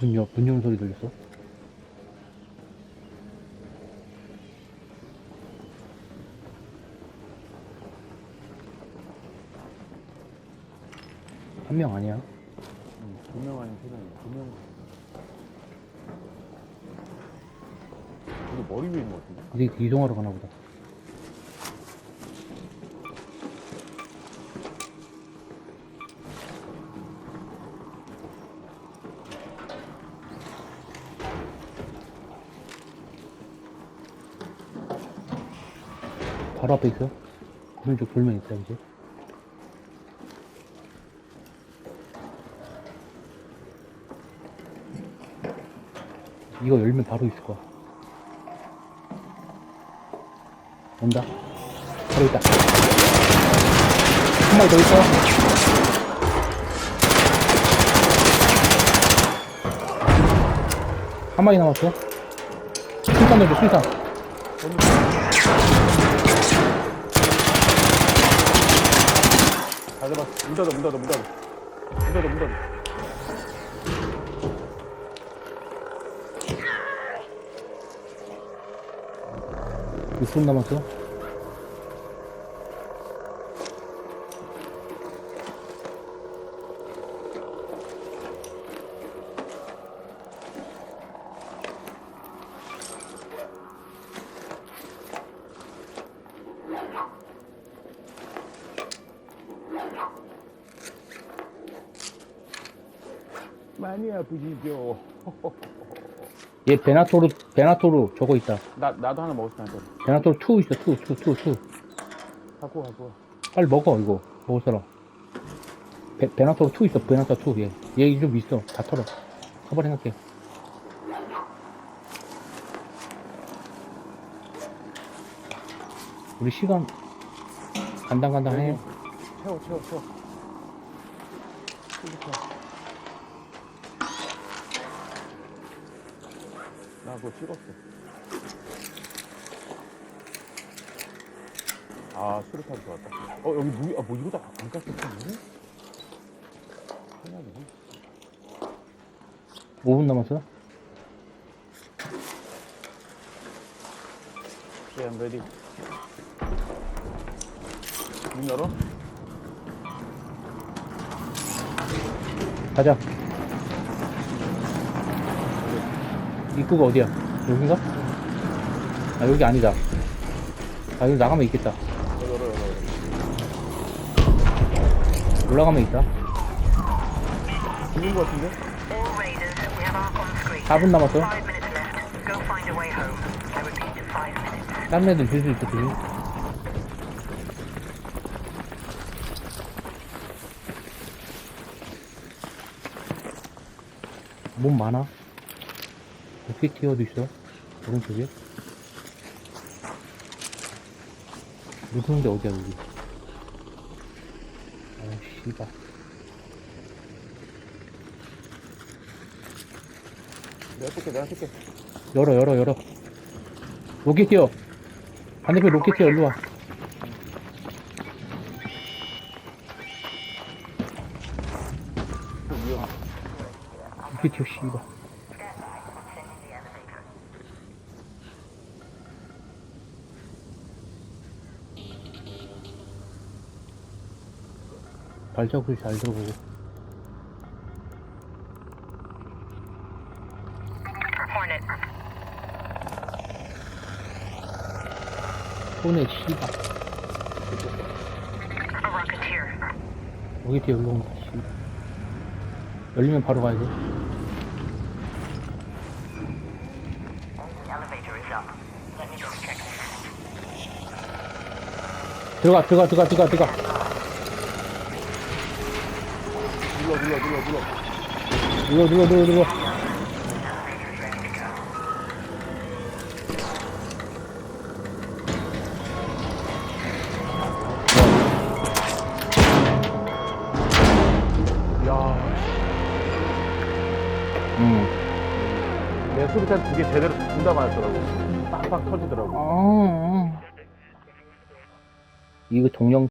문 여는 소리 들렸어? 한 명 아니야? 응, 두명 아닌 세 명이야. 두 명. 이거 머리 위에 있는 것 같은데? 이제 이동하러 가나 보다. 바로 앞에 있어. 오른쪽 돌면 있다, 이제. 이거 열면 바로 있을 거야. 온다. 바로 있다. 한 마리 더 있어. 한 마리 남았어. 술탄 넣어줘, 술탄. 다 잡았어. 문 닫아, 문 닫아, 문 닫아. 문 닫아, 문 닫아. 몇분 남았어? 많이 아프시죠? 얘 베나토르, 베나토르 저거 있다. 나, 나도 하나 먹었어, 나도. 베나토르 2 있어, 2, 2, 2, 2. 갖고, 갖고. 빨리 먹어, 이거. 먹을 사람. 베, 베나토르 2 있어, 베나토르 2. 얘. 얘 좀 있어. 다 털어. 커버링 할게. 우리 시간 간당간당해. 채워, 채워, 채워. 이렇게. 나 그거 찍었어. 아, 수류탄 좋았다. 어, 여기 무기, 아, 뭐 이거 다안 깠었어, 뭐? 하나네. 5분 남았어? Okay, I'm ready. 문 열어? 가자. 입구가 어디야? 여긴가? 아, 여기 아니다. 아, 여기 나가면 있겠다. 올라가면 있다. 죽는 거 같은데? All raiders, we have ARC on screen. 4분 남았어. 다른 애들 줄수 있어, 지금. 몸 많아? 어떻게 티어도 있어? 오른쪽에? 무서운데 어디야, 여기? 아, 씨발. 내가 쏠게, 내가 쏠게. 열어, 열어, 열어. 로켓 티어. 반대편 로켓 티어, 일로 와. 좀 위험해. 로켓 티어, 씨발. 발자국이 잘 들어보고. 손에 씨발. 티어 일로 온다, 씨발. 열리면 바로 가야 돼. 들어가, 들어가, 들어가, 들어가, 들어가. 눌러, 눌러, 눌러, 눌러. 눌러, 눌러, 눌러, 눌러. 야, 응. 내 수류탄 두개 제대로 둘다 맞았더라고. 빵빵 터지더라고. 아. 이거 동영